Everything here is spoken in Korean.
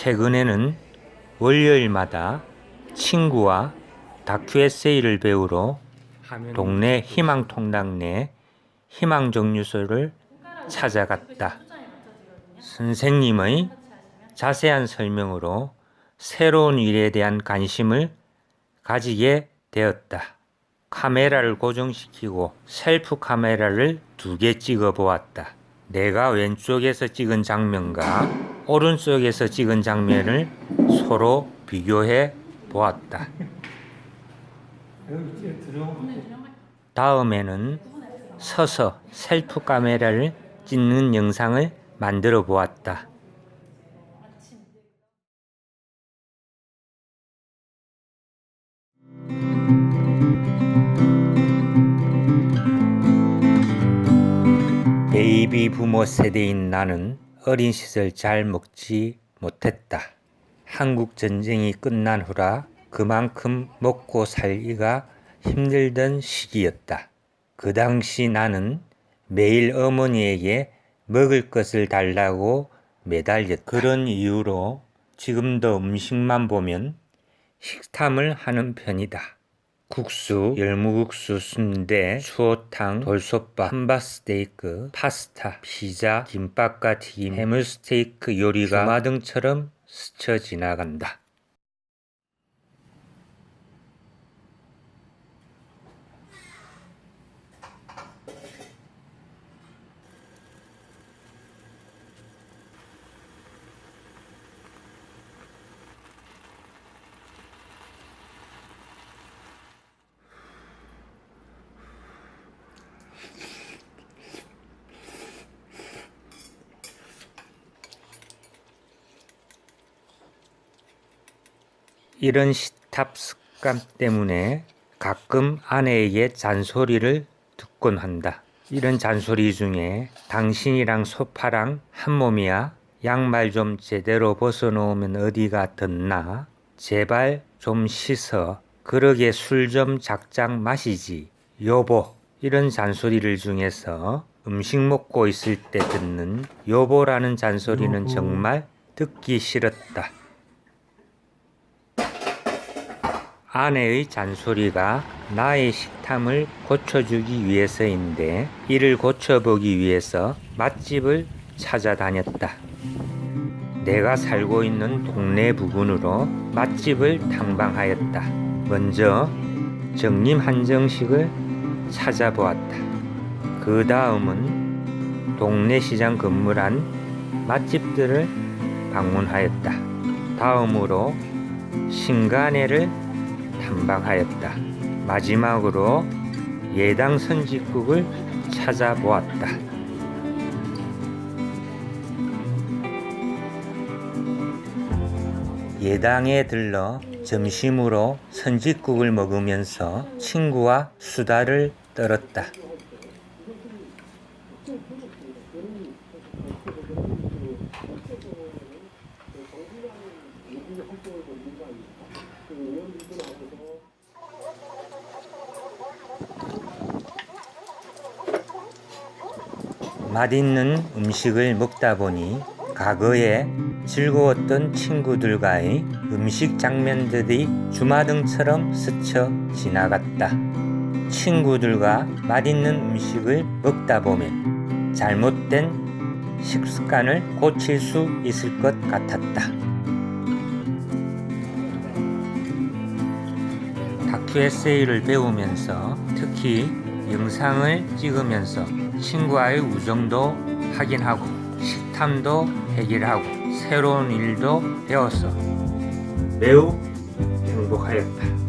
최근에는 월요일마다 친구와 다큐 에세이를 배우러 동네 희망통당 내 희망정류소를 찾아갔다. 선생님의 자세한 설명으로 새로운 일에 대한 관심을 가지게 되었다. 카메라를 고정시키고 셀프 카메라를 두 개 찍어 보았다. 내가 왼쪽에서 찍은 장면과 오른쪽에서 찍은 장면을 서로 비교해 보았다. 다음에는 서서 셀프 카메라를 찍는 영상을 만들어 보았다. 베이비 부모 세대인 나는 어린 시절 잘 먹지 못했다. 한국 전쟁이 끝난 후라 그만큼 먹고 살기가 힘들던 시기였다. 그 당시 나는 매일 어머니에게 먹을 것을 달라고 매달렸다. 그런 이유로 지금도 음식만 보면 식탐을 하는 편이다. 국수, 열무국수, 순대, 추어탕, 돌솥밥, 함바스테이크, 파스타, 피자, 김밥과 튀김, 해물스테이크 요리가 주마 등처럼 스쳐 지나간다. 이런 시탑 습관 때문에 가끔 아내에게 잔소리를 듣곤 한다. 이런 잔소리 중에 당신이랑 소파랑 한 몸이야. 양말 좀 제대로 벗어놓으면 어디가 덧나? 제발 좀 씻어. 그러게 술 좀 작작 마시지. 여보. 이런 잔소리를 중에서 음식 먹고 있을 때 듣는 여보라는 잔소리는 정말 듣기 싫었다. 아내의 잔소리가 나의 식탐을 고쳐주기 위해서인데 이를 고쳐보기 위해서 맛집을 찾아다녔다. 내가 살고 있는 동네 부근으로 맛집을 탐방하였다. 먼저 정림 한정식을 찾아보았다. 그 다음은 동네 시장 건물안 맛집들을 방문하였다. 다음으로 신간회를 탐방하였다. 마지막으로 예당 선지국을 찾아보았다. 예당에 들러 점심으로 선지국을 먹으면서 친구와 수다를 떨었다. 맛있는 음식을 먹다 보니 과거에 즐거웠던 친구들과의 음식 장면들이 주마등처럼 스쳐 지나갔다. 친구들과 맛있는 음식을 먹다 보면 잘못된 식습관을 고칠 수 있을 것 같았다. 다큐 에세이를 배우면서 특히 영상을 찍으면서 친구와의 우정도 확인하고 식탐도 해결하고 새로운 일도 배웠어. 매우 행복하였다.